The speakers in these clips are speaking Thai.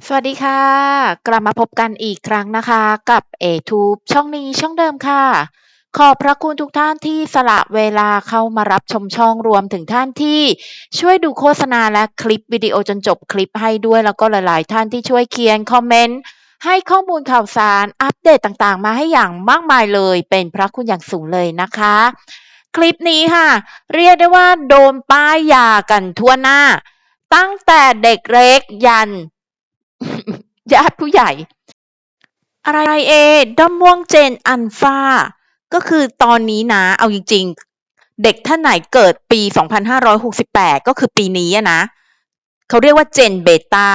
สวัสดีค่ะ กลับมาพบกันอีกครั้งนะคะ กับ A-Tube ช่องนี้ช่องเดิมค่ะ ขอบพระคุณทุกท่านที่สละเวลาเข้ามารับชมช่องรวมถึงท่านที่ช่วยดูโฆษณาและคลิปวิดีโอจนจบคลิปให้ด้วยแล้วก็หลายๆ ท่านที่ช่วยเขียนคอมเมนต์ให้ข้อมูลข่าวสารอัปเดตต่างๆ มาให้อย่างมากมายเลย เป็นพระคุณอย่างสูงเลยนะคะ คลิปนี้ค่ะ เรียกได้ว่าโดนป้ายยากันทั่วหน้า ตั้งแต่เด็กเล็กยัน ญาติผู้ใหญ่ อะไรเอด้อมม่วงเจนอัลฟาก็คือตอนนี้นะ เอาจริงๆ เด็กท่านไหนเกิดปี 2568 ก็คือปีนี้นะ เขาเรียกว่าเจนเบต้า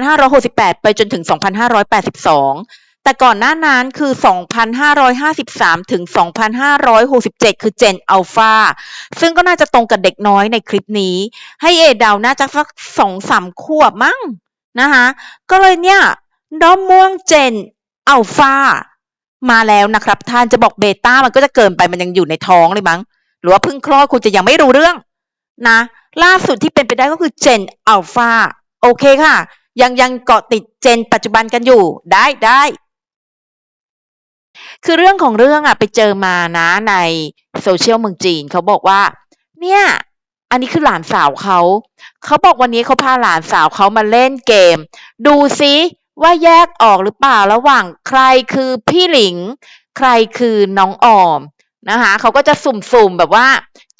2568 ไปจนถึง 2582 แต่ก่อนหน้านั้นคือ 2553 ถึง 2567 คือเจนอัลฟาซึ่งก็น่าจะตรงกับเด็กน้อยในคลิปนี้ ให้เอเดาน่าจะสักสองสามขวบมั้ง นะคะก็เลยเนี่ยด้อมม่วงเจนอัลฟามาแล้วนะครับ ท่านจะบอกเบต้ามันก็จะเกินไปมันยังอยู่ในท้องเลยมั้ง หรือว่าเพิ่งคลอดคุณจะยังไม่รู้เรื่องนะล่าสุดที่เป็นไปได้ก็คือเจนอัลฟาโอเคค่ะ ยังยังเกาะติดเจนปัจจุบันกันอยู่ได้ได้คือเรื่องของเรื่องอะไปเจอมานะในโซเชียลเมืองจีนเขาบอกว่า เนี่ย อันนี้คือหลานสาวเขา เขาบอกวันนี้เขาพาหลานสาวเขามาเล่นเกม ดูซิว่าแยกออกหรือเปล่าระหว่างใครคือพี่หลิง ใครคือน้องออมนะคะเขาก็จะสุ่มๆแบบว่า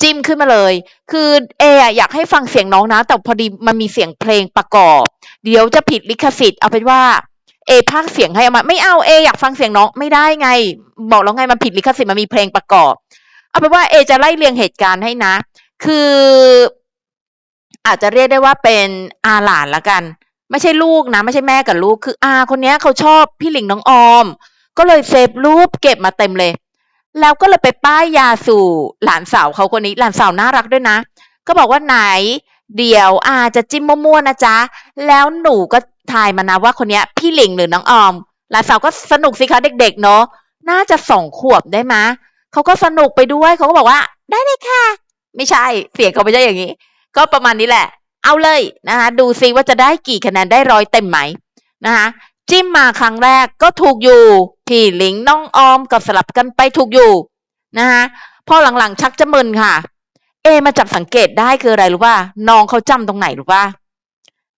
จิ้มขึ้นมาเลย คือเออยากให้ฟังเสียงน้องนะ แต่พอดีมันมีเสียงเพลงประกอบ เดี๋ยวจะผิดลิขสิทธิ์เอาเป็นว่าเอพากเสียงให้เอามาไม่เอาเออยากฟังเสียงน้องไม่ได้ไง บอกแล้วไงมันผิดลิขสิทธิ์มันมีเพลงประกอบ เอาเป็นว่าเอจะไล่เรียงเหตุการณ์ให้นะ คือ อาจจะเรียกได้ว่าเป็นอาหลานละกัน ไม่ใช่ลูกนะ ไม่ใช่แม่กับลูกคืออาคนนี้เขาชอบพี่หลิงน้องออม ก็เลยเซฟรูปเก็บมาเต็มเลย แล้วก็เลยไปป้ายยาสู่หลานสาวเขาคนนี้หลานสาวน่ารักด้วยนะ ก็บอกว่าไหน เดี๋ยวอาจะจิ้มมั่วๆนะจ๊ะ แล้วหนูก็ทายมานะว่าคนนี้พี่หลิงหรือน้องออม หลานสาวก็สนุกสิคะเด็กๆเนาะน่าจะสองขวบได้มะเขาก็สนุกไปด้วยเขาก็บอกว่า ได้เลยค่ะ ไม่ใช่เสียงเขาไม่ใช่อย่างนี้ ก็ประมาณนี้แหละ เอาเลยนะคะดูซิว่าจะได้กี่คะแนนได้ร้อยเต็มไหมนะคะจิ้มมาครั้งแรกก็ถูกอยู่พี่หลิงน้องออมก็สลับกันไปถูกอยู่นะคะพอหลังๆชักจะมึนค่ะ เอมาจับสังเกตได้คืออะไรรู้ป่ะน้องเขาจำตรงไหนรู้ป่ะ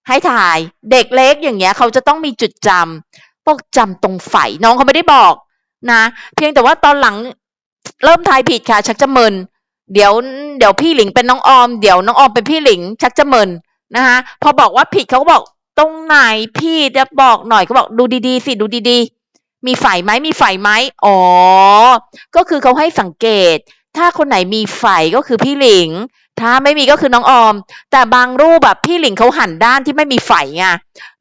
ให้ถ่ายเด็กเล็กอย่างเงี้ยเขาจะต้องมีจุดจำพวกจำตรงไฝน้องเขาไม่ได้บอกนะ เพียงแต่ว่าตอนหลังเริ่มทายผิดค่ะ ชักจะมึน เดี๋ยวเดี๋ยวพี่หลิงเป็นน้องออม เดี๋ยวน้องออมเป็นพี่หลิงชักจะเมึนนะคะพอบอกว่าผิดเขาก็บอกตรงไหนพี่จะบอกหน่อยเขาบอกดูดีๆสิดูดีๆ มีไฝไหมมีไฝไหมอ๋อ ก็คือเขาให้สังเกต ถ้าคนไหนมีไฝก็คือพี่หลิง ถ้าไม่มีก็คือน้องออม แต่บางรูปแบบพี่หลิงเขาหันด้านที่ไม่มีไฝไง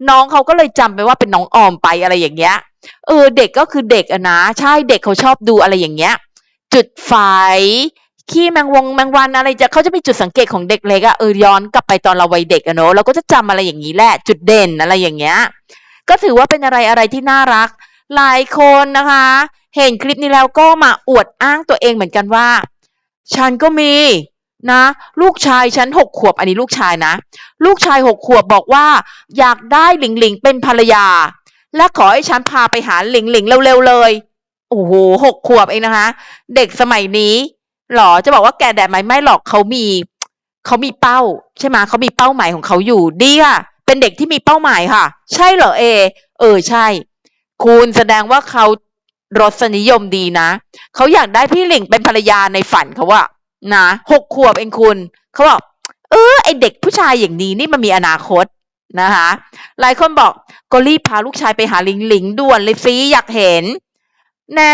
น้องเขาก็เลยจำไปว่าเป็นน้องออมไปอะไรอย่างเงี้ย เออเด็กก็คือเด็กอะนะ ใช่เด็กเขาชอบดูอะไรอย่างเงี้ย จุดไฟ ขี้แมงวงแมงวันอะไรจะเขาจะมีจุดสังเกตของเด็กเล็กอะเออย้อนกลับไปตอนเราวัยเด็กอะเนอะเราก็จะจำอะไรอย่างนี้แหละ จุดเด่นอะไรอย่างเงี้ย ก็ถือว่าเป็นอะไรอะไรที่น่ารัก หลายคนนะคะ เห็นคลิปนี้แล้วก็มาอวดอ้างตัวเองเหมือนกันว่า ฉันก็มีนะ ลูกชายฉันหกขวบอันนี้ลูกชายนะ ลูกชายหกขวบบอกว่า อยากได้หลิงหลิงเป็นภรรยา และขอให้ฉันพาไปหาหลิงหลิงเร็วๆเลยโอ้โหหกขวบเองนะคะ เด็กสมัยนี้ หรอจะบอกว่าแกแดดไหมไม่หรอกเขามีเขามีเป้า ใช่ไหมเขามีเป้าหมายของเขาอยู่ดีค่ะเป็นเด็กที่มีเป้าหมายค่ะ ใช่เหรอเอ เออใช่ คุณแสดงว่าเขารสนิยมดีนะเขาอยากได้พี่หลิงเป็นภรรยาในฝันเขาว่านะหกขวบเองคุณเขาบอกเออไอเด็กผู้ชายอย่างนี้นี่มันมีอนาคตนะคะ หลายคนบอกก็รีบพาลูกชายไปหาหลิงหลิงด่วนเลยซีอยากเห็นนะ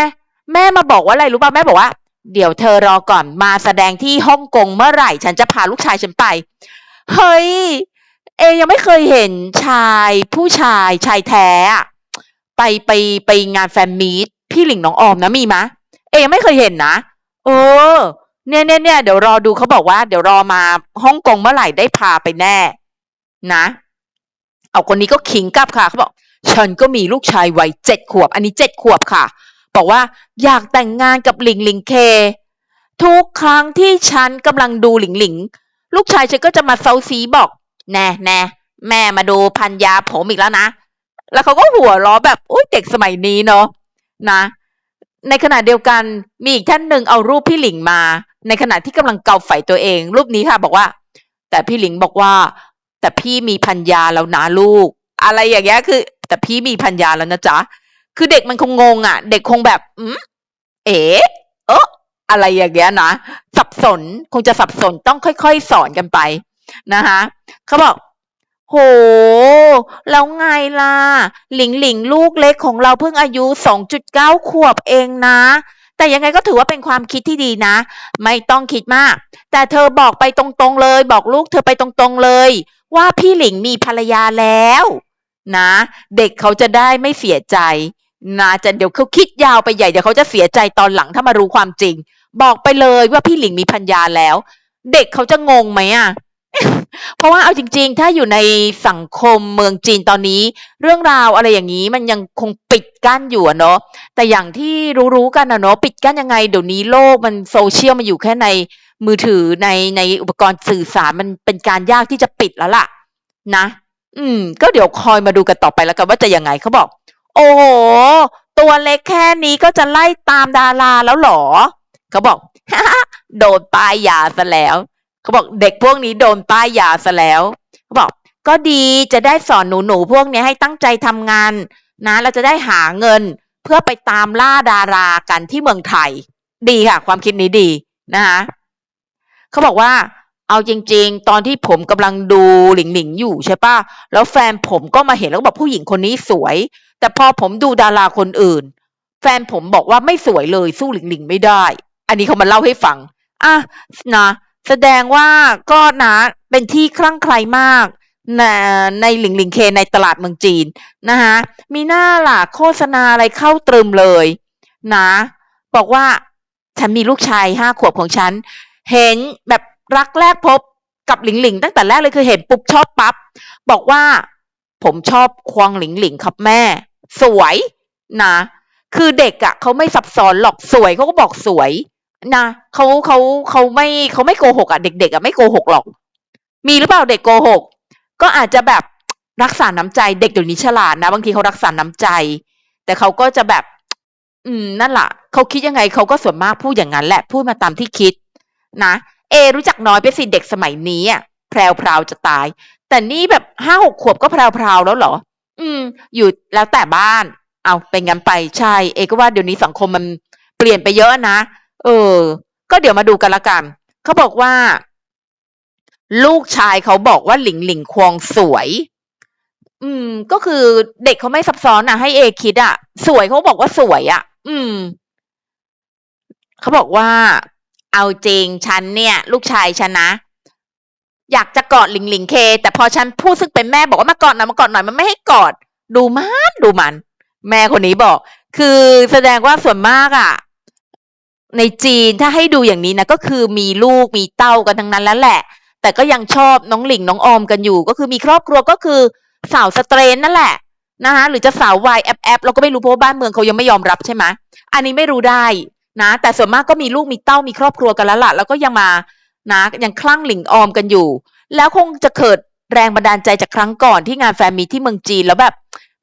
แม่มาบอกว่าอะไรรู้ป่ะแม่บอกว่า เดี๋ยวเธอรอก่อนมาแสดงที่ฮ่องกงเมื่อไหร่ ฉันจะพาลูกชายฉันไป เฮ้ย เอยังไม่เคยเห็นชายผู้ชายชายแท้ ไปไปไปงานแฟนมีตพี่หลิงน้องออมนะมีมะ เอยังไม่เคยเห็นนะ เออ เนี่ยเนี่ยเนี่ยเดี๋ยวรอดูเขาบอกว่า เดี๋ยวรอมาฮ่องกงเมื่อไหร่ได้พาไปแน่ นะ เอาคนนี้ก็ขิงกลับค่ะเขาบอกฉันก็มีลูกชายวัยเจ็ดขวบ อันนี้เจ็ดขวบค่ะ บอกว่าอยากแต่งงานกับหลิงหลิงเค ทุกครั้งที่ฉันกำลังดูหลิงหลิง ลูกชายฉันก็จะมาเซาซีบอก แน่แน่แม่มาดูพันยาผมอีกแล้วนะ แล้วเขาก็หัวล้อแบบอุ้ยเด็กสมัยนี้เนาะนะ ในขณะเดียวกันมีอีกท่านหนึ่งเอารูปพี่หลิงมา ในขณะที่กำลังเกาไฝตัวเอง รูปนี้ค่ะบอกว่า แต่พี่หลิงบอกว่า แต่พี่มีพันยาแล้วนะลูก อะไรอย่างเงี้ยคือ แต่พี่มีพันยาแล้วนะจ๊ะ คือเด็กมันคงงงอะ เด็กคงแบบอืมเอ๋เอออะไรอย่างเงี้ยนะสับสนคงจะสับสนต้องค่อยๆสอนกันไปนะคะเขาบอกโห แล้วไงล่ะ หลิงหลิงลูกเล็กของเราเพิ่งอายุสองจุดเก้าขวบเองนะ แต่ยังไงก็ถือว่าเป็นความคิดที่ดีนะ ไม่ต้องคิดมาก แต่เธอบอกไปตรงๆเลย บอกลูกเธอไปตรงๆเลย ว่าพี่หลิงมีภรรยาแล้ว นะ เด็กเขาจะได้ไม่เสียใจ นะจะเดี๋ยวเขาคิดยาวไปใหญ่เดี๋ยวเขาจะเสียใจตอนหลังถ้ามารู้ความจริง บอกไปเลยว่าพี่หลิงมีพัญญาแล้ว เด็กเขาจะงงไหมอะเพราะว่าเอาจริง ๆ ถ้าอยู่ในสังคมเมืองจีนตอนนี้ เรื่องราวอะไรอย่างนี้มันยังคงปิดกั้นอยู่เนาะแต่อย่างที่รู้ๆกันอะเนาะปิดกั้นยังไงเดี๋ยวนี้โลกมันโซเชียลมันอยู่แค่ในมือถือในในอุปกรณ์สื่อสารมันเป็นการยากที่จะปิดแล้วล่ะ นะ อืม ก็เดี๋ยวคอยมาดูกันต่อไปแล้วกันว่าจะยังไงเขาบอก โอ้โห ตัวเล็กแค่นี้ก็จะไล่ตามดาราแล้วหรอ เขาบอกโดนป้ายยาซะแล้ว เขาบอกเด็กพวกนี้โดนป้ายยาซะแล้ว เขาบอก ก็ดีจะได้สอนหนูๆพวกนี้ให้ตั้งใจทำงาน นะ เราจะได้หาเงินเพื่อไปตามล่าดารากันที่เมืองไทย ดีค่ะ ความคิดนี้ดีนะคะเขาบอกว่า เอาจริง ๆ ตอนที่ผมกำลังดูหลิงหลิงอยู่ใช่ปะแล้วแฟนผมก็มาเห็นแล้วก็บอกผู้หญิงคนนี้สวย แต่พอผมดูดาราคนอื่น แฟนผมบอกว่าไม่สวยเลยสู้หลิงหลิงไม่ได้ อันนี้เขามาเล่าให้ฟัง อะนะแสดงว่าก็นะเป็นที่คลั่งไคล้มากนะในหลิงหลิงเคในตลาดเมืองจีนนะคะมีหน้าล่ะโฆษณาอะไรเข้าตรึมเลยนะ บอกว่าฉันมีลูกชายห้าขวบของฉัน เห็นแบบ รักแรกพบกับหลิงหลิงตั้งแต่แรกเลยคือเห็นปุ๊บชอบปั๊บบอกว่าผมชอบควงหลิงหลิงครับแม่ สวยนะ คือเด็กอะ่ะเขาไม่ซับซ้อนหรอกสวยเขาก็บอกสวยนะเขาเขาเขาไม่เขาไม่โกหกอะ่ะ เด็กๆอะ่ะไม่โกหกหรอก มีหรือเปล่าเด็กโกหก ก็อาจจะแบบรักษาน้ำใจเด็กเดี๋ยวนี้ฉลาดนะ บางทีเขารักษาน้ำใจ แต่เขาก็จะแบบ อืมนั่นแหละเขาคิดยังไงเขาก็ส่วนมากพูดอย่างนั้นแหละพูดมาตามที่คิดนะ เอรู้จักน้อยไปสิเด็กสมัยนี้อะแพรวพราวจะตาย แต่นี่แบบห้าหกขวบก็แพรวพราวแล้วเหรอ อืม อยู่แล้วแต่บ้าน เอาเป็นงั้นไปใช่ เอก็ว่าเดี๋ยวนี้สังคมมันเปลี่ยนไปเยอะนะ เออ ก็เดี๋ยวมาดูกันละกันเขาบอกว่า ลูกชายเขาบอกว่าหลิงหลิงควงสวย อืม ก็คือเด็กเขาไม่ซับซ้อนอะ ให้เอคิดอะ สวยเขาบอกว่าสวยอะ อืมเขาบอกว่า เอาจริงฉันเนี่ย ลูกชายฉันนะ อยากจะกอดหลิงหลิงเค แต่พอฉันพูดซึ่งเป็นแม่บอกว่ามากอดหน่อยมากอดหน่อยมันไม่ให้กอด ดูมันดูมัน แม่คนนี้บอก คือแสดงว่าส่วนมากอะ่ะ ในจีนถ้าให้ดูอย่างนี้นะก็คือมีลูกมีเต้ากันทั้งนั้นแล้วแหละ แต่ก็ยังชอบน้องหลิงน้องออมกันอยู่ ก็คือมีครอบครัวก็คือสาวสเตรนนั่นแหละนะคะหรือจะสาววายแอปแอปเราก็ไม่รู้เพราะว่าบ้านเมืองเขายังไม่ยอมรับใช่ไหมอันนี้ไม่รู้ได้ นะ แต่ส่วนมากก็มีลูกมีเต้ามีครอบครัวกันแล้วล่ะ แล้วก็ยังมานะยังคลั่งหลิงออมกันอยู่ แล้วคงจะเกิดแรงบันดาลใจจากครั้งก่อนที่งานแฟนมีที่เมืองจีนแล้วแบบ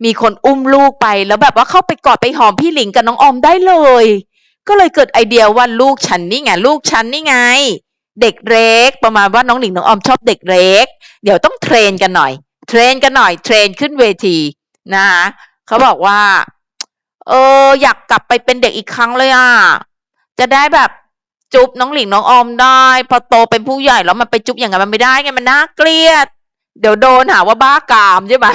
มีคนอุ้มลูกไปแล้วแบบว่าเข้าไปกอดไปหอมพี่หลิงกับน้องออมได้เลย ก็เลยเกิดไอเดียว่าลูกฉันนี่ไงลูกฉันนี่ไง เด็กเล็กประมาณว่าน้องหลิงน้องออมชอบเด็กเล็ก เดี๋ยวต้องเทรนกันหน่อย เทรนกันหน่อยเทรนขึ้นเวทีนะคะเขาบอกว่า เออ อยากกลับไปเป็นเด็กอีกครั้งเลยอะ จะได้แบบจุ๊บน้องหลิงน้องออมได้พอโตเป็นผู้ใหญ่แล้วมันไปจุ๊บอย่างนั้นมันไม่ได้ไงมันน่าเกลียด เดี๋ยวโดนหาว่าบ้ากามใช่ไหม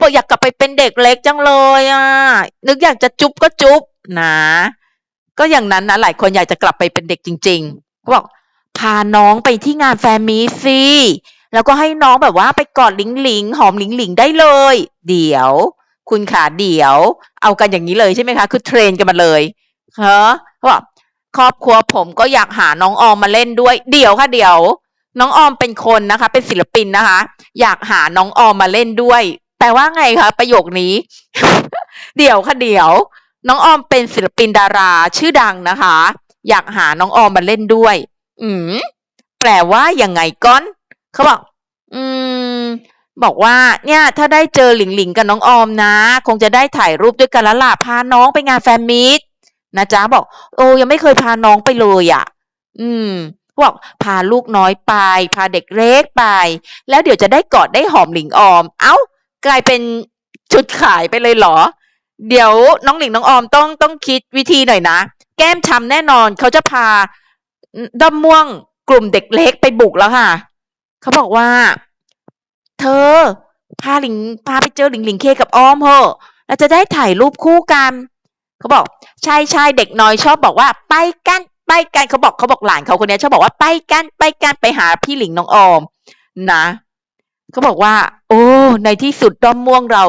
บอกอยากกลับไปเป็นเด็กเล็กจังเลยอะ นึกอยากจะจุ๊บก็จุ๊บนะ ก็อย่างนั้นนะหลายคนอยากจะกลับไปเป็นเด็กจริงๆเขาบอกพาน้องไปที่งานแฟมีตสิแล้วก็ให้น้องแบบว่าไปกอดหลิงหลิงหอมหลิงหลิงได้เลย เดี๋ยว คุณขาเดี๋ยว เอากันอย่างนี้เลยใช่ไหมคะ คือเทรนกันมาเลยเฮ้อเขาบอกครอบครัวผมก็อยากหาน้องออมมาเล่นด้วย เดี๋ยวค่ะเดี๋ยว น้องออมเป็นคนนะคะ เป็นศิลปินนะคะ อยากหาน้องออมมาเล่นด้วย แปลว่าไงคะประโยคนี้ เดี๋ยวค่ะเดี๋ยว น้องออมเป็นศิลปินดาราชื่อดังนะคะ อยากหาน้องออมมาเล่นด้วย อืมแปลว่ายังไงก้อนเขาบอกอืม บอกว่าเนี่ยถ้าได้เจอหลิงหลิงกับน้องออมนะ คงจะได้ถ่ายรูปด้วยกันแล้วล่ะพาน้องไปงานแฟนมีตนะจ๊ะบอก โอ้ยังไม่เคยพาน้องไปเลยอะ อืมบอกพาลูกน้อยไป พาเด็กเล็กไป แล้วเดี๋ยวจะได้กอดได้หอมหลิงออม เอ้ากลายเป็นชุดขายไปเลยเหรอ เดี๋ยวน้องหลิงน้องออมต้องต้องคิดวิธีหน่อยนะ แก้มช้ำแน่นอนเขาจะพาด้อมม่วงกลุ่มเด็กเล็กไปบุกแล้วค่ะ เขาบอกว่า เธอ พาหลิงพาไปเจอหลิงหลิงเคกับออมเหอะเราจะได้ถ่ายรูปคู่กันเขาบอกใช่ใช่เด็กน้อยชอบบอกว่า ไปกันไปกันเขาบอกเขาบอกหลานเขาคนนี้ชอบบอกว่าไปกันไปกันไปหาพี่หลิงน้องออม นะเขาบอกว่า โอ้ ในที่สุดด้อมม่วงเรา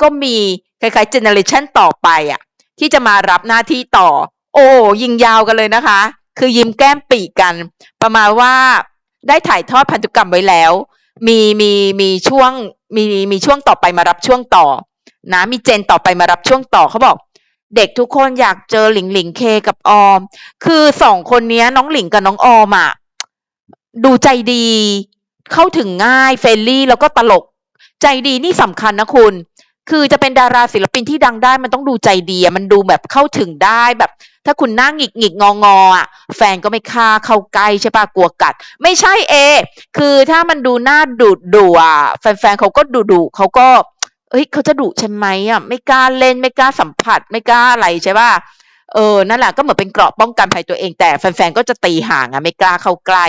ก็มีคล้ายๆเจเนอเรชันต่อไปอะ ที่จะมารับหน้าที่ต่อ โอ้ยิงยาวกันเลยนะคะ คือยิ้มแก้มปีกกัน ประมาณว่าได้ถ่ายทอดพันธุกรรมไว้แล้ว มีมีมีช่วงมีมีช่วงต่อไปมารับช่วงต่อ นะ มีเจนต่อไปมารับช่วงต่อเขาบอก เด็กทุกคนอยากเจอหลิงหลิงเคกับออม คือสองคนนี้น้องหลิงกับน้องออมอะดูใจดี เข้าถึงง่ายเฟรนลี่แล้วก็ตลก ใจดีนี่สำคัญนะคุณ คือจะเป็นดาราศิลปินที่ดังได้มันต้องดูใจดีอะมันดูแบบเข้าถึงได้แบบ ถ้าคุณหน้าหงิกหงิกงองอะ แฟนก็ไม่ค่าเข้าใกล้ใช่ปะกลัวกัด ไม่ใช่เอ คือถ้ามันดูหน้าดุดุอะแฟนๆเขาก็ดุดุเขาก็เอ้ยเขาจะดุฉันไหมอะไม่กล้าเล่นไม่กล้าสัมผัสไม่กล้าอะไรใช่ปะเออ นั่นแหละก็เหมือนเป็นเกราะป้องกันภัยตัวเอง แต่แฟนๆ ก็จะตีห่างอะไม่กล้าเข้าใกล้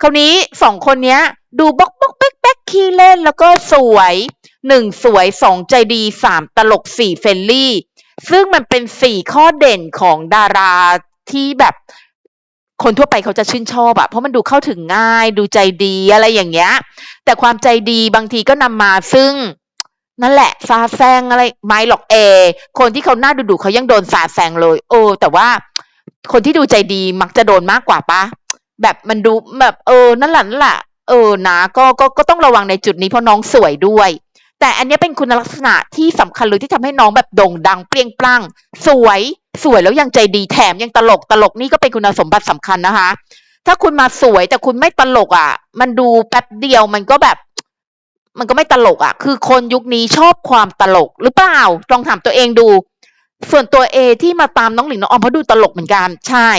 คราวนี้สองคนเนี้ย ดูบกบกเป๊กเป๊กขี้เล่นแล้วก็สวย หนึ่งสวยสองใจดีสามตลกสี่เฟรนลี่ ซึ่งมันเป็นสี่ข้อเด่นของดาราที่แบบคนทั่วไปเขาจะชื่นชอบอะเพราะมันดูเข้าถึงง่าย ดูใจดีอะไรอย่างเงี้ย แต่ความใจดีบางทีก็นำมาซึ่งนั่นแหละซาแซงอะไรไม่หรอกเอ คนที่เขาหน้าดุๆเขายังโดนสาแซงเลยโอ้แต่ว่าคนที่ดูใจดีมักจะโดนมากกว่าปะแบบมันดูแบบเออนั่นแหละนั่นแหละเออนะก็ก็ก็ต้องระวังในจุดนี้เพราะน้องสวยด้วย แต่อันนี้เป็นคุณลักษณะที่สำคัญเลยที่ทำให้น้องแบบโด่งดังเปรี้ยงปลั่งสวยสวยแล้วยังใจดีแถมยังตลกตลกนี่ก็เป็นคุณสมบัติสำคัญนะคะ ถ้าคุณมาสวยแต่คุณไม่ตลกอะ มันดูแป๊บเดียวมันก็แบบ มันก็ไม่ตลกอะ คือคนยุคนี้ชอบความตลกหรือเปล่าลองถามตัวเองดู ส่วนตัวเอที่มาตามน้องหลิงน้องออมเพราะดูตลกเหมือนกันใช่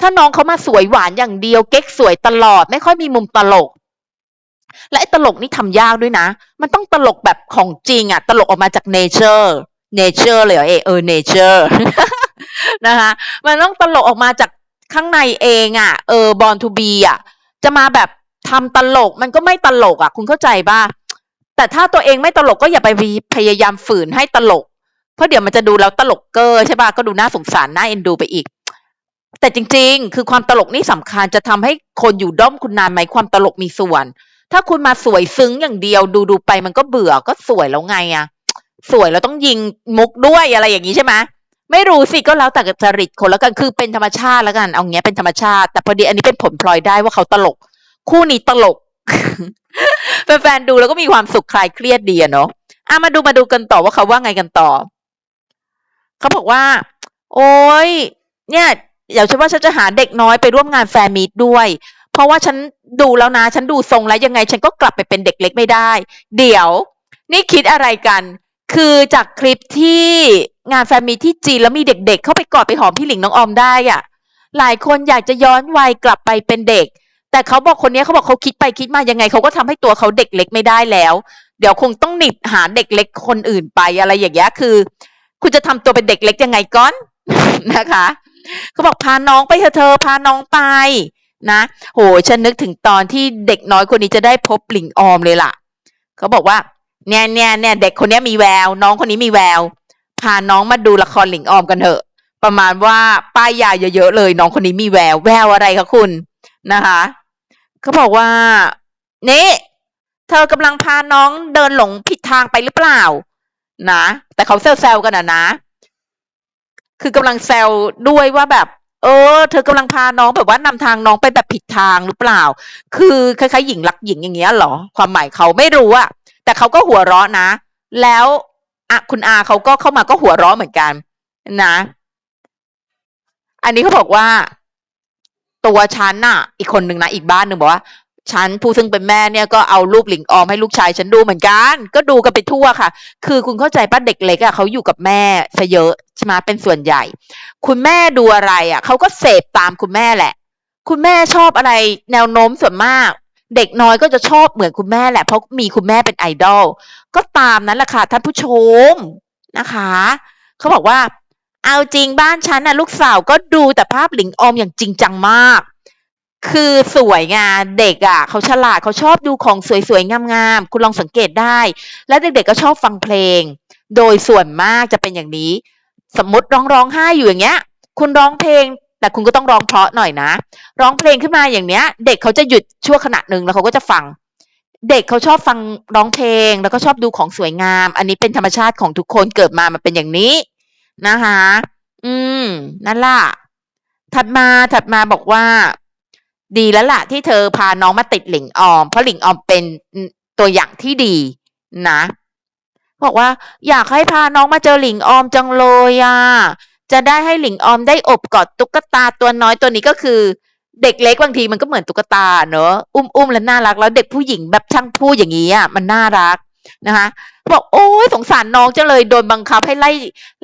ถ้าน้องเขามาสวยหวานอย่างเดียวเก๊กสวยตลอด ไม่ค่อยมีมุมตลก และไอ้ตลกนี่ทำยากด้วยนะ มันต้องตลกแบบของจริงอะตลกออกมาจากเนเจอร์เนเจอร์เลยเหรอเอเออเนเจอร์นะคะมันต้องตลกออกมาจากข้างในเองอะเออบอลทูบีอะจะมาแบบทำตลกมันก็ไม่ตลกอะคุณเข้าใจป่ะแต่ถ้าตัวเองไม่ตลกก็อย่าไปพยายามฝืนให้ตลก เพราะเดี๋ยวมันจะดูแล้วตลกเกอร์ใช่ป่ะก็ดูน่าสงสารน่าเอ็นดูไปอีก แต่จริง ๆ คือความตลกนี่สำคัญจะทำให้คนอยู่ด้อมคุณนานไหมความตลกมีส่วน ถ้าคุณมาสวยซึ้งอย่างเดียวดูดูไปมันก็เบื่อก็สวยแล้วไงอะสวยแล้วต้องยิงมุกด้วยอะไรอย่างนี้ใช่ไหมไม่รู้สิก็แล้วแต่จริตคนแล้วกันคือเป็นธรรมชาติแล้วกันเอางี้เป็นธรรมชาติ แต่พอดีอันนี้เป็นผลพลอยได้ว่าเขาตลก คู่นี้ตลกแฟนๆดูแล้วก็มีความสุขคลายเครียดดีอะเนาะอะมาดูมาดูกันต่อว่าเขาว่าไงกันต่อเขาบอกว่า โอ้ยเนี่ยเดี๋ยวฉันว่าฉันจะหาเด็กน้อยไปร่วมงานแฟนมีตด้วย เพราะว่าฉันดูแล้วนะ ฉันดูทรงแล้วยังไง ฉันก็กลับไปเป็นเด็กเล็กไม่ได้ เดี๋ยว นี่คิดอะไรกัน คือจากคลิปที่งานแฟนมีตที่จีนแล้วมีเด็ก ๆ เข้าไปกอดไปหอมพี่หลิงน้องออมได้อะหลายคนอยากจะย้อนวัยกลับไปเป็นเด็ก แต่เขาบอกคนนี้เขาบอกเขาคิดไปคิดมายังไงเขาก็ทำให้ตัวเขาเด็กเล็กไม่ได้แล้ว เดี๋ยวคงต้องหนิบหาเด็กเล็กคนอื่นไปอะไรอย่างเงี้ยคือ คุณจะทำตัวเป็นเด็กเล็กยังไงก้อนนะคะเขาบอกพาน้องไปเถอะเธอพาน้องไป นะโหฉันนึกถึงตอนที่เด็กน้อยคนนี้จะได้พบหลิงออมเลยล่ะ เขาบอกว่าเนี่ยเนี่ยเนี่ยเด็กคนนี้มีแวว น้องคนนี้มีแวว พาน้องมาดูละครหลิงออมกันเถอะ ประมาณว่าป้ายยาเยอะๆเลย น้องคนนี้มีแวว แววอะไรคะคุณนะคะเขาบอกว่านี่เธอกำลังพาน้องเดินหลงผิดทางไปหรือเปล่า นะ แต่เขาแซวๆกันอะนะ คือกำลังแซวด้วยว่าแบบ เออ เธอกำลังพาน้องแบบว่านำทางน้องไปแบบผิดทางหรือเปล่า คือคล้ายๆหญิงรักหญิงอย่างเงี้ยเหรอ ความหมายเขาไม่รู้อะแต่เขาก็หัวเราะนะ แล้วอะคุณอาเขาก็เข้ามาก็หัวเราะเหมือนกันนะ อันนี้เขาบอกว่า ตัวฉันน่ะ อีกคนหนึ่งนะอีกบ้านหนึ่งบอกว่า ฉันผู้ซึ่งเป็นแม่เนี่ยก็เอารูปหลิงออมให้ลูกชายฉันดูเหมือนกัน ก็ดูกันไปทั่วค่ะ คือคุณเข้าใจป้าเด็กเล็กอะเขาอยู่กับแม่ซะเยอะใช่ไหมเป็นส่วนใหญ่ คุณแม่ดูอะไรอะเขาก็เสพตามคุณแม่แหละ คุณแม่ชอบอะไรแนวโน้มส่วนมาก เด็กน้อยก็จะชอบเหมือนคุณแม่แหละ เพราะมีคุณแม่เป็นไอดอลก็ตามนั้นแหละค่ะท่านผู้ชมนะคะเขาบอกว่า เอาจริงบ้านฉันน่ะลูกสาวก็ดูแต่ภาพหลิงออมอย่างจริงจังมาก คือสวยไงเด็กอะเขาฉลาดเขาชอบดูของสวยๆงามๆคุณลองสังเกตได้ และเด็กๆก็ชอบฟังเพลง โดยส่วนมากจะเป็นอย่างนี้ สมมติร้องร้องไห้อยู่อย่างเงี้ย คุณร้องเพลง แต่คุณก็ต้องร้องเพราะหน่อยนะ ร้องเพลงขึ้นมาอย่างเนี้ย เด็กเขาจะหยุดชั่วขณะหนึ่งแล้วเขาก็จะฟัง เด็กเขาชอบฟังร้องเพลง แล้วก็ชอบดูของสวยงาม อันนี้เป็นธรรมชาติของทุกคนเกิดมามันเป็นอย่างนี้นะคะ อืมนั่นล่ะถัดมาถัดมาบอกว่า ดีแล้วล่ะที่เธอพาน้องมาติดหลิงออม เพราะหลิงออมเป็นตัวอย่างที่ดีนะบอกว่า อยากให้พาน้องมาเจอหลิงออมจังเลยอะจะได้ให้หลิงออมได้อบกอดตุ๊กตาตัวน้อยตัวนี้ก็คือ เด็กเล็กบางทีมันก็เหมือนตุ๊กตาเนอะอุ้มอุ้มแล้วน่ารัก แล้วเด็กผู้หญิงแบบช่างพูดอย่างนี้อะมันน่ารักนะคะบอกโอ้ยสงสารน้องจังเลยโดนบังคับให้ไล่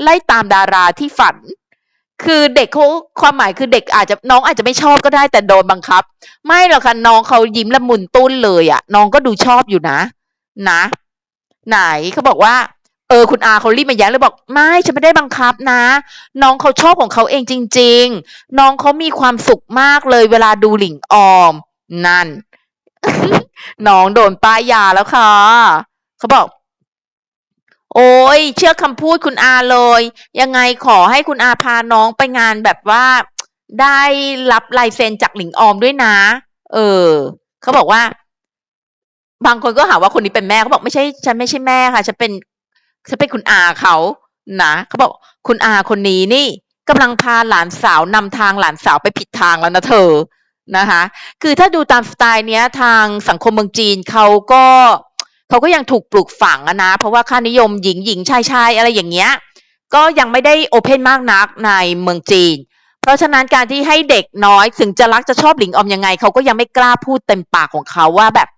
ไล่ตามดาราที่ฝัน คือเด็กเขาความหมายคือเด็กอาจจะน้องอาจจะไม่ชอบก็ได้แต่โดนบังคับ ไม่หรอกค่ะน้องเขายิ้มละมุนตุ้นเลยอะ น้องก็ดูชอบอยู่นะ นะ ไหนเขาบอกว่า เออคุณอาเขารีบมาแย้งเลยบอกไม่ฉันไม่ได้บังคับนะ น้องเขาชอบของเขาเองจริง ๆ น้องเขามีความสุขมากเลย เวลาดูหลิงออม นั่น น้องโดนป้ายยาแล้วค่ะเขาบอก โอ้ยเชื่อคำพูดคุณอาเลย ยังไงขอให้คุณอาพาน้องไปงานแบบว่าได้รับลายเซ็นจากหลิงออมด้วยนะ เออเขาบอกว่า บางคนก็หาว่าคนนี้เป็นแม่เขาบอกไม่ใช่ ฉันไม่ใช่แม่ค่ะฉันเป็นฉันเป็นคุณอาเขานะเขาบอกคุณอาคนนี้นี่กำลังพาหลานสาวนำทางหลานสาวไปผิดทางแล้วนะเธอนะคะ คือถ้าดูตามสไตล์เนี้ยทางสังคมเมืองจีนเขาก็ เขาก็ยังถูกปลูกฝังนะ เพราะว่าค่านิยมหญิงหญิงชายชายอะไรอย่างเงี้ย ก็ยังไม่ได้โอเพนมากนักในเมืองจีน เพราะฉะนั้นการที่ให้เด็กน้อยถึงจะรักจะชอบหลิงออมยังไง เขาก็ยังไม่กล้าพูดเต็มปากของเขาว่าแบบ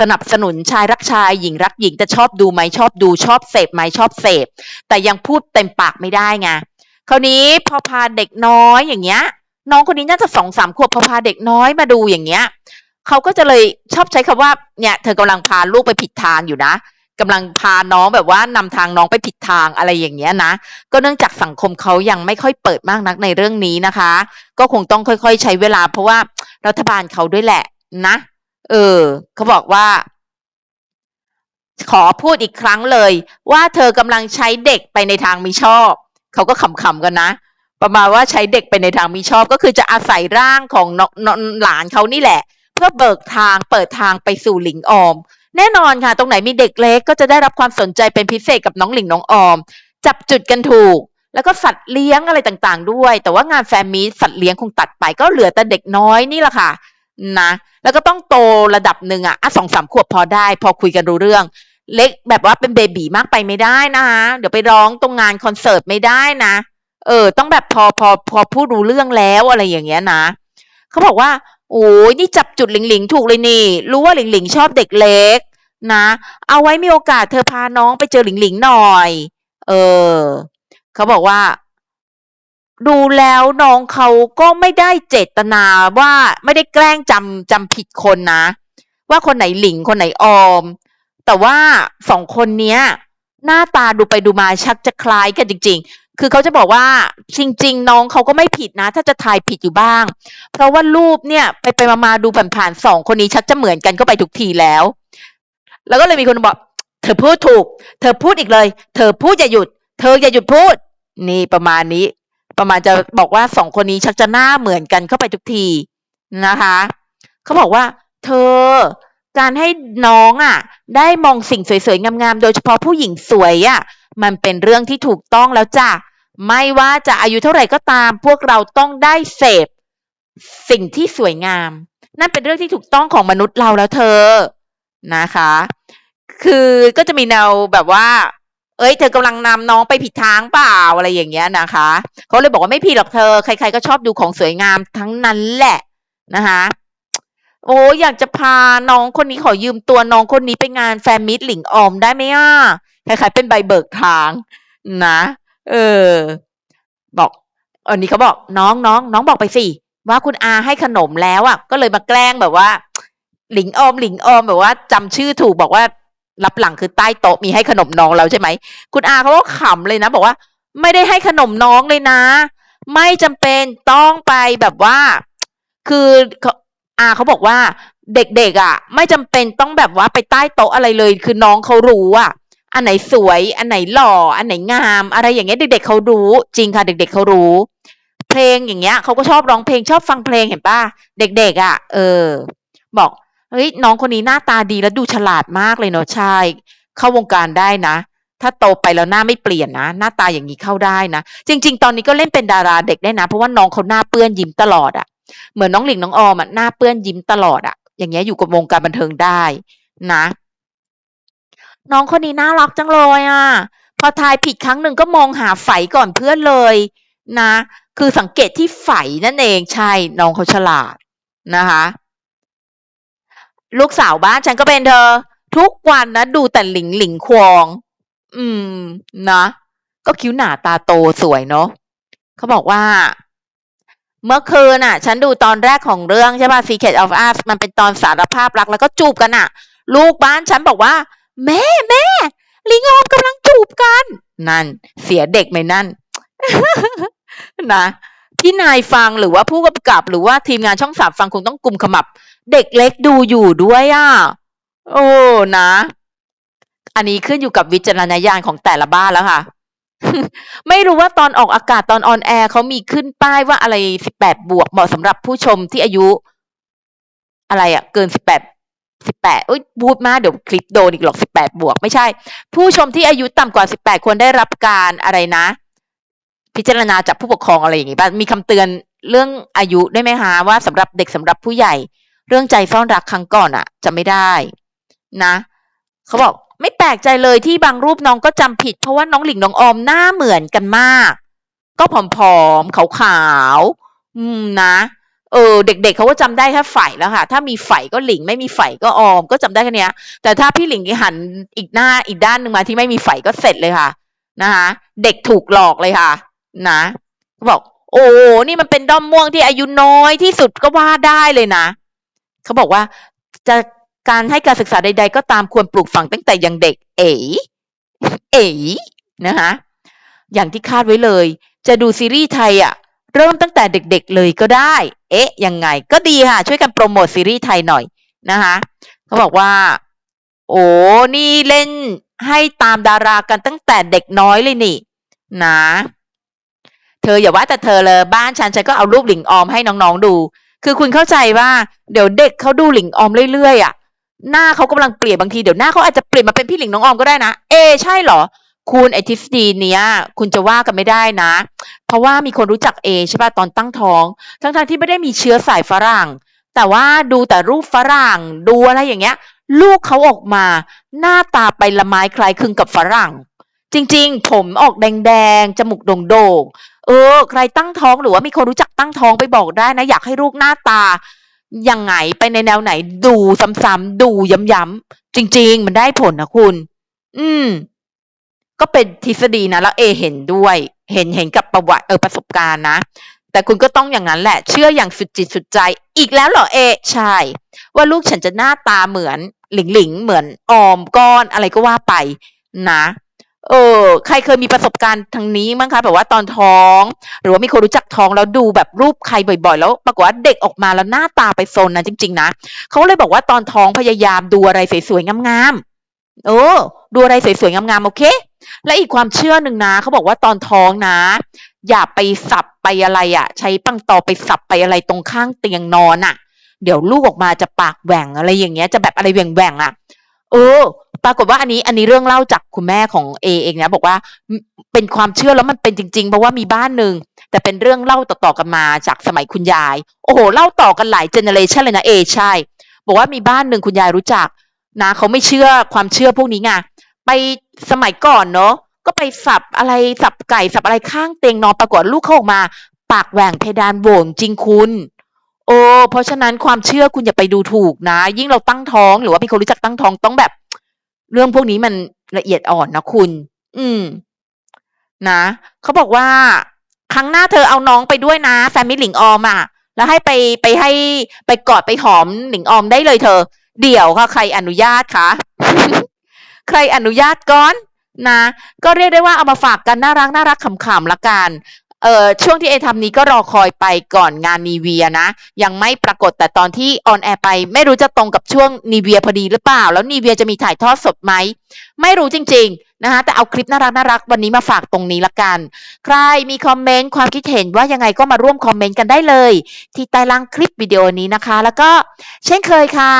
สนับสนุนชายรักชายหญิงรักหญิงแต่ชอบดูไหมชอบดูชอบเสพไหมชอบเสพแต่ยังพูดเต็มปากไม่ได้ไงคราวนี้พอพาเด็กน้อยอย่างเงี้ยน้องคนนี้น่าจะสองสามขวบพอพาเด็กน้อยมาดูอย่างเงี้ย เขาก็จะเลยชอบใช้คำว่าเนี่ยเธอกำลังพาลูกไปผิดทางอยู่นะกำลังพาน้องแบบว่านำทางน้องไปผิดทางอะไรอย่างเงี้ยนะ ก็เนื่องจากสังคมเขายังไม่ค่อยเปิดมากนักในเรื่องนี้นะคะ ก็คงต้องค่อยๆใช้เวลา เพราะว่ารัฐบาลเขาด้วยแหละนะ เออเขาบอกว่า ขอพูดอีกครั้งเลย ว่าเธอกำลังใช้เด็กไปในทางมิชอบเขาก็ขำๆกันนะประมาณว่าใช้เด็กไปในทางมิชอบก็คือจะอาศัยร่างของนหลานเขานี่แหละ เพื่อเบิกทางเปิดทางไปสู่หลิงออม แน่นอนค่ะ ตรงไหนมีเด็กเล็กก็จะได้รับความสนใจเป็นพิเศษกับน้องหลิงน้องออม จับจุดกันถูก แล้วก็สัตว์เลี้ยงอะไรต่างๆ ด้วย แต่ว่างานแฟมมีสัตว์เลี้ยงคงตัดไปก็เหลือแต่เด็กน้อยนี่แหละค่ะนะแล้วก็ต้องโตระดับหนึ่งอะอะสองสามขวบพอได้ พอคุยกันรู้เรื่อง เล็กแบบว่าเป็นเบบีมากไปไม่ได้นะคะเดี๋ยวไปร้องตรงงานคอนเสิร์ตไม่ได้นะ เออ ต้องแบบพอพอพอพูดรู้เรื่องแล้วอะไรอย่างเงี้ยนะเขาบอกว่า โอ้ยนี่จับจุดหลิงหลิงถูกเลยนี่ รู้ว่าหลิงหลิงชอบเด็กเล็ก นะ เอาไว้มีโอกาสเธอพาน้องไปเจอหลิงหลิงหน่อย เออ เขาบอกว่า ดูแล้วน้องเขาก็ไม่ได้เจตนาว่าไม่ได้แกล้งจำจำผิดคนนะ ว่าคนไหนหลิงคนไหนออม แต่ว่าสองคนเนี้ย หน้าตาดูไปดูมาชักจะคล้ายกันจริง ๆ คือเขาจะบอกว่าจริง ๆ น้องเขาก็ไม่ผิดนะ ถ้าจะทายผิดอยู่บ้าง เพราะว่ารูปเนี่ย ไปไปมาดูผ่านๆสองคนนี้ชักจะเหมือนกันก็ไปทุกทีแล้ว แล้วก็เลยมีคนบอก เธอพูดถูก เธอพูดอีกเลย เธอพูดอย่าหยุด เธออย่าหยุดพูด นี่ประมาณนี้ ประมาณจะบอกว่าสองคนนี้ชักจะหน้าเหมือนกันเข้าไปทุกทีนะคะเขาบอกว่า เธอการให้น้องอะ ได้มองสิ่งสวยๆงามๆโดยเฉพาะผู้หญิงสวยอะ มันเป็นเรื่องที่ถูกต้องแล้วจ้ะ ไม่ว่าจะอายุเท่าไหร่ก็ตาม พวกเราต้องได้เสพสิ่งที่สวยงาม นั่นเป็นเรื่องที่ถูกต้องของมนุษย์เราแล้วเธอนะคะ คือก็จะมีแนวแบบว่า เอ้ย เธอกำลังนำน้องไปผิดทางเปล่าอะไรอย่างเงี้ยนะคะเขาเลยบอกว่าไม่ผิดหรอกเธอ ใคร ๆ ก็ชอบดูของสวยงามทั้งนั้นแหละนะคะโอ้อยากจะพาน้องคนนี้ขอยืมตัวน้องคนนี้ไปงานแฟนมิตหลิงออมได้ไหมอะ คล้ายๆเป็นใบเบิกทางนะ เออ บอกอันนี้เขาบอกน้องน้องน้องบอกไปสิว่าคุณอาให้ขนมแล้วอะ ก็เลยมาแกล้งแบบว่า หลิงออมหลิงออมแบบว่าจำชื่อถูกบอกว่ารับหลังคือใต้โต๊ะมีให้ขนมน้องแล้วใช่ไหมคุณอาเขาก็ขำเลยนะ บอกว่า ไม่ได้ให้ขนมน้องเลยนะ ไม่จำเป็นต้องไปแบบว่า คืออาเขาบอกว่า เด็กๆอะ ไม่จำเป็นต้องแบบว่าไปใต้โต๊ะอะไรเลย คือน้องเขารู้อะ อันไหนสวย อันไหนหล่อ อันไหนงาม อะไรอย่างเงี้ยเด็ก ๆเขารู้ จริงค่ะ เด็ก ๆเขารู้ เพลงอย่างเงี้ยเขาก็ชอบร้องเพลงชอบฟังเพลงเห็นป่ะเด็ก ๆ อะ เออ บอกเฮ้ยน้องคนนี้หน้าตาดีแล้วดูฉลาดมากเลยเนาะใช่เข้าวงการได้นะ ถ้าโตไปแล้วหน้าไม่เปลี่ยนนะ หน้าตาอย่างนี้เข้าได้นะ จริง ๆ ตอนนี้ก็เล่นเป็นดาราเด็กได้นะ เพราะว่าน้องเขาหน้าเปื้อนยิ้มตลอดอะ่ะเหมือนน้องหลิงน้องออมอะหน้าเปื้อนยิ้มตลอดอะ่ะ อย่างเงี้ยอยู่กับวงการบันเทิงได้นะ น้องคนนี้น่ารักจังเลยอะ พอทายผิดครั้งหนึ่งก็มองหาไฝก่อนเพื่อนเลยนะ คือสังเกตที่ไฝนั่นเองใช่น้องเขาฉลาดนะคะ ลูกสาวบ้านฉันก็เป็นเธอ ทุกวันนะดูแต่หลิงหลิงควง อืมนะ ก็คิ้วหนาตาโตสวยเนาะเขาบอกว่า เมื่อคืนน่ะ ฉันดูตอนแรกของเรื่องใช่ป่ะ Secret of Us มันเป็นตอนสารภาพรักแล้วก็จูบกันน่ะ ลูกบ้านฉันบอกว่า แม่แม่ลิงออมกำลังจูบกัน นั่น เสียเด็กไหมนั่น นะพี่นายฟังหรือว่าผู้กำกับ หรือว่าทีมงานช่องสามฟังคงต้องกลุ่มขมับ เด็กเล็กดูอยู่ด้วยอะโอ้นะ อันนี้ขึ้นอยู่กับวิจารณญาณของแต่ละบ้านแล้วค่ะ ไม่รู้ว่าตอนออกอากาศตอนออนแอร์เขามีขึ้นป้ายว่าอะไรสิบแปดบวกเหมาะสำหรับผู้ชมที่อายุ อะไรอะ่ะ เกินสิบแปด สิบแปดอุ้ยพูดมาเดี๋ยวคลิปโดนอีกหรอกสิบแปดบวก ไม่ใช่ ผู้ชมที่อายุต่ำกว่าสิบแปดควรได้รับการอะไรนะ พิจารณาจากผู้ปกครองอะไรอย่างงี้บ้างมีคำเตือนเรื่องอายุได้ไหมคะว่าสำหรับเด็กสำหรับผู้ใหญ่ เรื่องใจซ่อนรักครั้งก่อนอะ่ะจะไม่ได้นะเขาบอกไม่แปลกใจเลยที่บางรูปน้องก็จำผิด เพราะว่าน้องหลิงน้องออมหน้าเหมือนกันมาก ก็ผอมๆขาวๆอืมนะ เออเด็กๆเขาก็จำได้แค่ไฝแล้วค่ะ ถ้ามีไฝก็หลิงไม่มีไฝก็ออมก็จำได้แค่นี้แต่ถ้าพี่หลิงหันอีกหน้าอีกด้านหนึ่งมาที่ไม่มีไฝก็เสร็จเลยค่ะนะคะเด็กถูกหลอกเลยค่ะ นะเขาบอก โอ้นี่มันเป็นด้อมม่วงที่อายุน้อยที่สุดก็ว่าได้เลยนะเขาบอกว่าจะการให้การศึกษาใด ๆ ก็ตามควรปลูกฝังตั้งแต่ยังเด็ก เอ๋เอ๋นะคะอย่างที่คาดไว้เลย จะดูซีรีส์ไทยอะ เริ่มตั้งแต่เด็กๆเลยก็ได้ เอ๊ะ ยังไง ก็ดีค่ะ ช่วยกันโปรโมทซีรีส์ไทยหน่อยนะคะเขาบอกว่า โอ้ นี่เล่นให้ตามดารากันตั้งแต่เด็กน้อยเลยนี่ นะ เธออย่าว่าแต่เธอเลยบ้านฉันฉันก็เอารูปหลิงออมให้น้องๆดู คือคุณเข้าใจว่า เดี๋ยวเด็กเขาดูหลิงออมเรื่อยๆอะหน้าเขากำลังเปลี่ยนบางทีเดี๋ยวหน้าเขาอาจจะเปลี่ยนมาเป็นพี่หลิงน้องออมก็ได้นะ เอ ใช่เหรอ คุณไอทฤษฎีเนี้ย คุณจะว่ากันไม่ได้นะ เพราะว่ามีคนรู้จักเอใช่ป่ะตอนตั้งท้อง ทั้งๆทที่ไม่ได้มีเชื้อสายฝรั่ง แต่ว่าดูแต่รูปฝรั่งดูอะไรอย่างเงี้ย ลูกเขาออกมา หน้าตาไปละไม้คล้ายคลึงกับฝรั่ง จริงๆ ผมออกแดงๆจมูกโด่งๆเออ ใครตั้งท้องหรือว่ามีคนรู้จักตั้งท้องไปบอกได้นะ อยากให้ลูกหน้าตายังไงไปในแนวไหนดูซ้ำๆดูย้ำๆจริง ๆ มันได้ผลนะคุณ อืม ก็เป็นทฤษฎีนะ แล้วเอเห็นด้วย เห็นเห็นกับประวัติเออประสบการณ์นะ แต่คุณก็ต้องอย่างนั้นแหละ เชื่ออย่างสุดจิตสุดใจ อีกแล้วเหรอเอ ใช่ ว่าลูกฉันจะหน้าตาเหมือนหลิงหลิงเหมือนออมก้อนอะไรก็ว่าไปนะ เออ ใครเคยมีประสบการณ์ทางนี้มั้งคะแบบว่าตอนท้อง หรือว่ามีคนรู้จักท้องแล้วดูแบบรูปใครบ่อย ๆ แล้วปรากฏว่าเด็กออกมาแล้วหน้าตาไปโซนนั้นจริง ๆ นะเขาเลยบอกว่าตอนท้องพยายามดูอะไรสวยๆงามๆเออ ดูอะไรสวยๆงามๆโอเค และอีกความเชื่อหนึ่งนะเขาบอกว่าตอนท้องนะ อย่าไปสับไปอะไรอะ่ะ ใช้ปังตอไปสับไปอะไรตรงข้างเตียงนอนอะ่ะ เดี๋ยวลูกออกมาจะปากแหว่งอะไรอย่างเงี้ยจะแบบอะไรแหว่งๆอะเออปรากฏว่าอันนี้อันนี้เรื่องเล่าจากคุณแม่ของเอเองนะบอกว่าเป็นความเชื่อแล้วมันเป็นจริง ๆ เพราะว่ามีบ้านหนึ่งแต่เป็นเรื่องเล่าต่อๆกันมาจากสมัยคุณยาย โอ้โหเล่าต่อกันหลายเจเนเรชันเลยนะเอใช่ บอกว่ามีบ้านหนึ่งคุณยายรู้จักนะเขาไม่เชื่อความเชื่อพวกนี้ไง ไปสมัยก่อนเนาะก็ไปสับอะไรสับไก่สับอะไรข้างเตียงนอนปรากฏลูกเขาออกมา ปากแหว่งเพดานโหว่งจริงคุณ โอ้เพราะฉะนั้นความเชื่อคุณอย่าไปดูถูกนะ ยิ่งเราตั้งท้องหรือว่ามีคนรู้จักตั้งท้องต้องแบบ เรื่องพวกนี้มันละเอียดอ่อนนะคุณ อืม นะเขาบอกว่า ครั้งหน้าเธอเอาน้องไปด้วยนะแฟมิลี่หลิงออมอะ แล้วให้ไปไปให้ไปกอดไปหอมหลิงออมได้เลยเธอ เดี๋ยวค่ะใครอนุญาตคะ ใครอนุญาตก่อนนะ ก็เรียกได้ว่าเอามาฝากกันน่ารักน่ารักขำๆละกันเอ่อช่วงที่เอทำนี้ก็รอคอยไปก่อนงานนีเวียนะ ยังไม่ปรากฏแต่ตอนที่ออนแอร์ไป ไม่รู้จะตรงกับช่วงนีเวียพอดีหรือเปล่า แล้วนีเวียจะมีถ่ายทอดสดไหม ไม่รู้จริง ๆ นะคะแต่เอาคลิปน่ารักน่ารักวันนี้มาฝากตรงนี้ละกัน ใครมีคอมเมนต์ความคิดเห็นว่ายังไงก็มาร่วมคอมเมนต์กันได้เลย ที่ใต้ล่างคลิปวิดีโอนี้นะคะ แล้วก็เช่นเคยค่ะ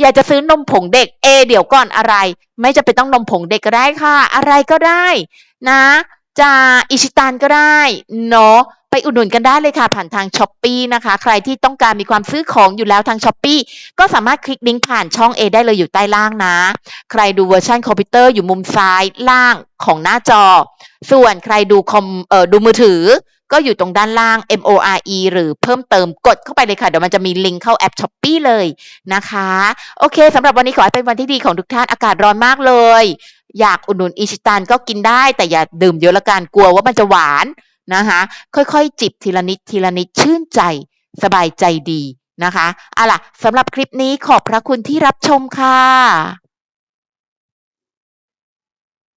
อยากจะซื้อนมผงเด็กเอเดี๋ยวก่อนอะไร ไม่จะเป็นต้องนมผงเด็กก็ได้ค่ะ อะไรก็ได้ นะจะอิชิตันก็ได้เนาะ ไปอุดหนุนกันได้เลยค่ะ ผ่านทางช้อปปีนะคะ ใครที่ต้องการมีความซื้อของอยู่แล้วทางช้อปปีก็สามารถคลิกลิงก์ผ่านช่อง A ได้เลยอยู่ใต้ล่างนะ ใครดูเวอร์ชันคอมพิวเตอร์อยู่มุมซ้ายล่างของหน้าจอ ส่วนใครดูคอมเอ่อดูมือถือ ก็อยู่ตรงด้านล่าง M O R E หรือเพิ่มเติมกดเข้าไปเลยค่ะ เดี๋ยวมันจะมีลิงก์เข้าแอปช้อปปีเลยนะคะ โอเคสำหรับวันนี้ขอให้เป็นวันที่ดีของทุกท่านอากาศร้อนมากเลย อยากอุดหนุนอิชิตันก็กินได้แต่อย่าดื่มเยอะละกันกลัวว่ามันจะหวาน นะคะ ค่อยๆ จิบทีละนิดทีละนิดชื่นใจ สบายใจดีนะคะเอาล่ะสำหรับคลิปนี้ขอบพระคุณที่รับชมค่ะ